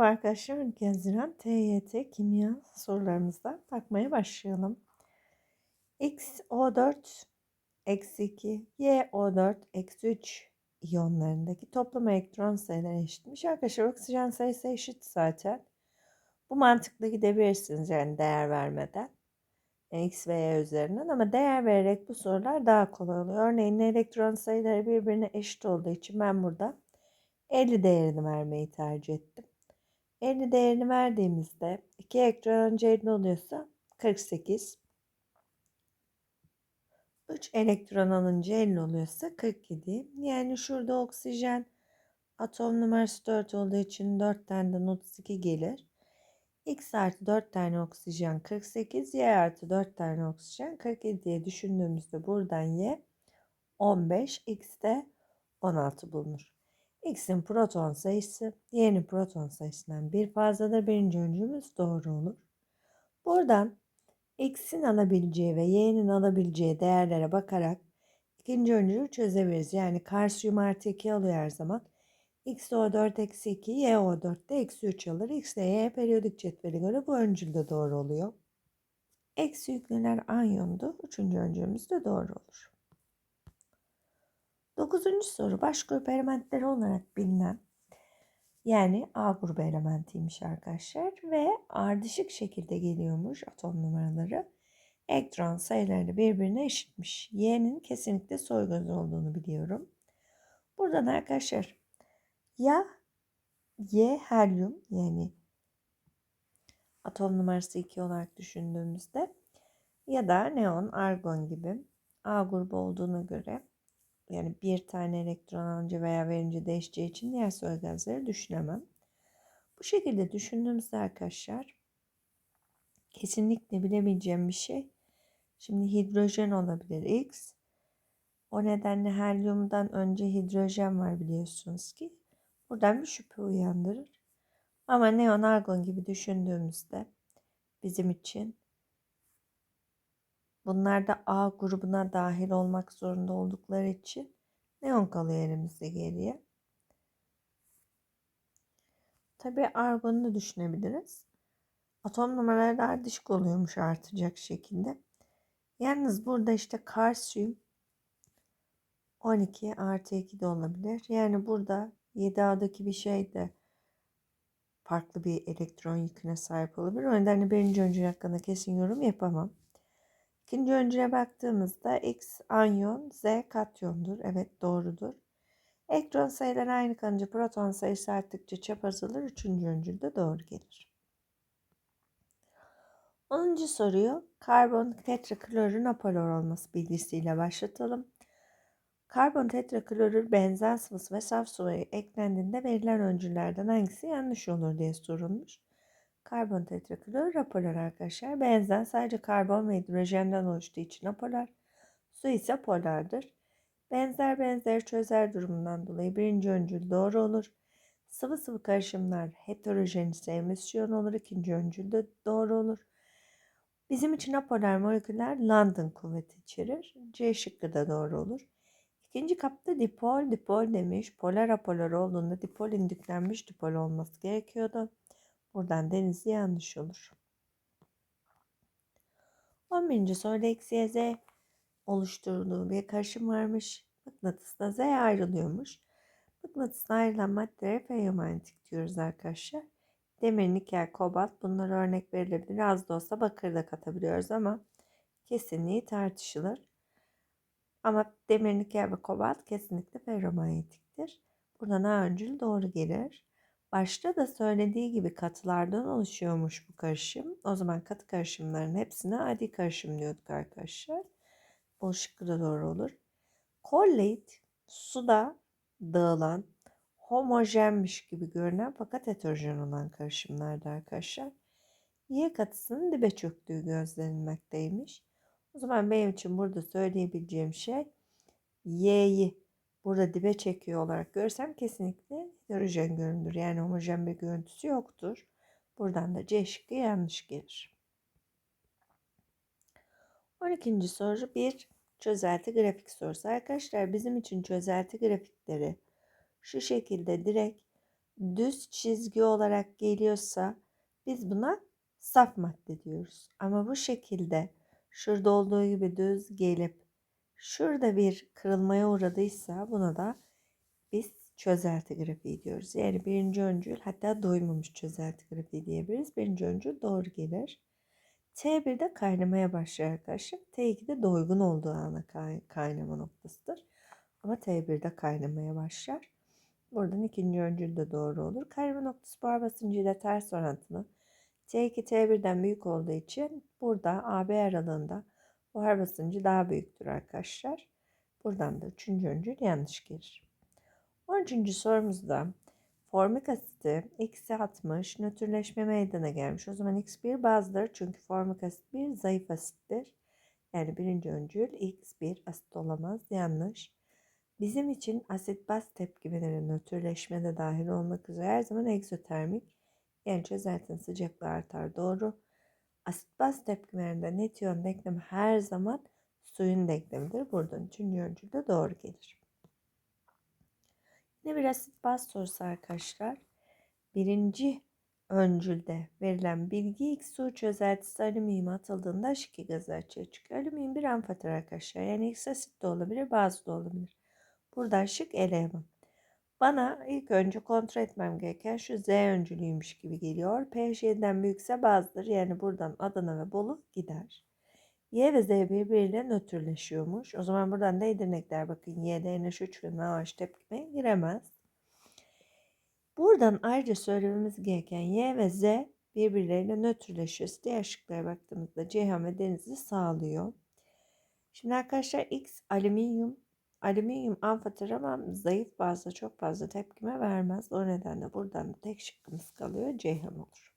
Merhaba arkadaşlar. 12 Haziran TYT kimya sorularımızdan bakmaya başlayalım. X O4 eksi 2 Y O4 eksi 3 iyonlarındaki toplam elektron sayıları eşitmiş. Arkadaşlar oksijen sayısı eşit zaten. Bu mantıkla gidebilirsiniz yani değer vermeden. X ve Y üzerinden ama değer vererek bu sorular daha kolay oluyor. Örneğin elektron sayıları birbirine eşit olduğu için ben burada 50 değerini vermeyi tercih ettim. 50 değerini verdiğimizde 2 elektron önce 50 oluyorsa 48. 3 elektron alınca 50 oluyorsa 47. Yani şurada oksijen atom numarası 4 olduğu için 4 tane 32 gelir. X artı 4 tane oksijen 48, Y artı 4 tane oksijen 47 diye düşündüğümüzde buradan Y 15, X de 16 bulunur. X'in proton sayısı Y'nin proton sayısından bir fazladır. Birinci öncümüz doğru olur. Buradan X'in alabileceği ve Y'nin alabileceği değerlere bakarak ikinci öncülü çözebiliriz. Yani kalsiyum artı 2 alıyor her zaman. X o 4 eksi 2, Y o 4 de eksi 3 alır. X ile Y periyodik cetveli göre bu öncül de doğru oluyor. Eksi yüklüler anyondu. Üçüncü öncülümüz de doğru olur. Dokuzuncu soru baş grup elementleri olarak bilinen yani A grubu elementiymiş arkadaşlar ve ardışık şekilde geliyormuş atom numaraları. Elektron sayıları birbirine eşitmiş. Y'nin kesinlikle soygöz olduğunu biliyorum. Buradan arkadaşlar ya Y helyum yani atom numarası 2 olarak düşündüğümüzde ya da neon, argon gibi A grubu olduğuna göre yani bir tane elektron alınca veya verince değişeceği için diğer gazları düşünemem. Bu şekilde düşündüğümüzde arkadaşlar kesinlikle bilebileceğim bir şey. Şimdi hidrojen olabilir X. O nedenle helyumdan önce hidrojen var biliyorsunuz ki. Buradan bir şüphe uyandırır. Ama neon argon gibi düşündüğümüzde bizim için Bunlar da A grubuna dahil olmak zorunda oldukları için neon kalıyor elimizde geriye. Tabi argonu da düşünebiliriz. Atom numaraları da ardışık oluyormuş artacak şekilde. Yalnız burada işte kalsiyum 12 artı 2 de olabilir. Yani burada 7A'daki bir şey de farklı bir elektron yüküne sahip olabilir. O nedenle birinci öncü hakkında kesin yorum yapamam. İkinci öncüne baktığımızda X anyon, Z katyondur. Evet doğrudur. Elektron sayıları aynı kalınca proton sayısı arttıkça çap azalır. Üçüncü öncül de doğru gelir. Onuncu soruyu karbon tetraklorür apolor olması bilgisiyle başlatalım. Karbon tetraklorür benzen sıvısı ve saf suya eklendiğinde verilen öncüllerden hangisi yanlış olur diye sorulmuş. Karbon tetraklor apolar arkadaşlar. Benzen sadece karbon ve hidrojenden oluştuğu için apolar. Su ise polardır. Benzer benzer çözer durumundan dolayı birinci öncül doğru olur. Sıvı sıvı karışımlar heterojen ise emisyon olur. İkinci öncül de doğru olur. Bizim için apolar moleküller London kuvveti içerir. C şıkkı da doğru olur. İkinci kapta dipol dipol demiş. Polar apolar olduğunda dipol indüklenmiş dipol olması gerekiyordu. Buradan denizli yanlış olur. 11. soruda eksi z oluşturduğu bir karışım varmış. Mıknatısla z ayrılıyormuş. Mıknatısla ayrılan maddelere feyomanyetik diyoruz arkadaşlar. Demir, nikel, kobalt bunlara örnek verilebilir. Az da olsa bakır da katabiliyoruz ama kesinliği tartışılır. Ama demir, nikel ve kobalt kesinlikle ferromanyetiktir. Buradan A öncül doğru gelir. Başta da söylediği gibi katılardan oluşuyormuş bu karışım. O zaman katı karışımların hepsine adi karışım diyorduk arkadaşlar. Bu şıkkı da doğru olur. Collate suda dağılan homojenmiş gibi görünen fakat heterojen olan karışımlardı arkadaşlar. Y katısının dibe çöktüğü gözlenilmekteymiş. O zaman benim için burada söyleyebileceğim şey Y'yi burada dibe çekiyor olarak görsem kesinlikle heterojen göründür. Yani homojen bir görüntüsü yoktur. Buradan da C şıkkı yanlış gelir. 12. soru bir çözelti grafik sorusu. Arkadaşlar bizim için çözelti grafikleri şu şekilde direkt düz çizgi olarak geliyorsa biz buna saf madde diyoruz. Ama bu şekilde şurada olduğu gibi düz gelip şurada bir kırılmaya uğradıysa buna da biz çözelti grafiği diyoruz. Yani birinci öncül hatta doymamış çözelti grafiği diyebiliriz. Birinci öncül doğru gelir. T1'de kaynamaya başlar arkadaşlar. T2'de doygun olduğu ana kaynama noktasıdır. Ama T1'de kaynamaya başlar. Buradan ikinci öncül de doğru olur. Kaynama noktası buhar basıncı ters orantılı. T2 T1'den büyük olduğu için burada AB aralığında buhar basıncı daha büyüktür arkadaşlar. Buradan da üçüncü öncül yanlış gelir. 13. sorumuzda formik asiti eksi 60 nötrleşme meydana gelmiş. O zaman X1 bazdır çünkü formik asit bir zayıf asittir. Yani birinci öncül X1 asit olamaz. Yanlış. Bizim için asit baz tepkimeleri nötrleşme de dahil olmak üzere her zaman egzotermik yani çözeltinin sıcaklığı artar. Doğru. Asit baz tepkimelerinde net iyon denklemi her zaman suyun denklemidir. Buradan üçüncü öncülde doğru gelir. Yine bir asit baz sorusu arkadaşlar. Birinci öncülde verilen bilgi X su çözeltisi alüminyum atıldığında H2 gazı açığa çıkıyor. Alüminyum bir amfatır arkadaşlar. Yani X asit de olabilir, bazı da olabilir. Burada şık eleman. Bana ilk önce kontrol etmem gereken şu Z öncülüymüş gibi geliyor. pH 7'den büyükse bazıdır. Yani buradan Adana ve Bolu gider. Y ve Z birbiriyle nötrleşiyormuş. O zaman buradan da Edirnekler bakın Y'de NH3 ve NaOH tepkime giremez. Buradan ayrıca söylememiz gereken Y ve Z birbirleriyle nötrleşiyor. Diğer şıklara baktığımızda Ceyhan ve Denizli sağlıyor. Şimdi arkadaşlar X alüminyum Alüminyum amfatır ama zayıf bazda çok fazla tepkime vermez. O nedenle buradan da tek şıkkımız kalıyor. Ceyhan olur.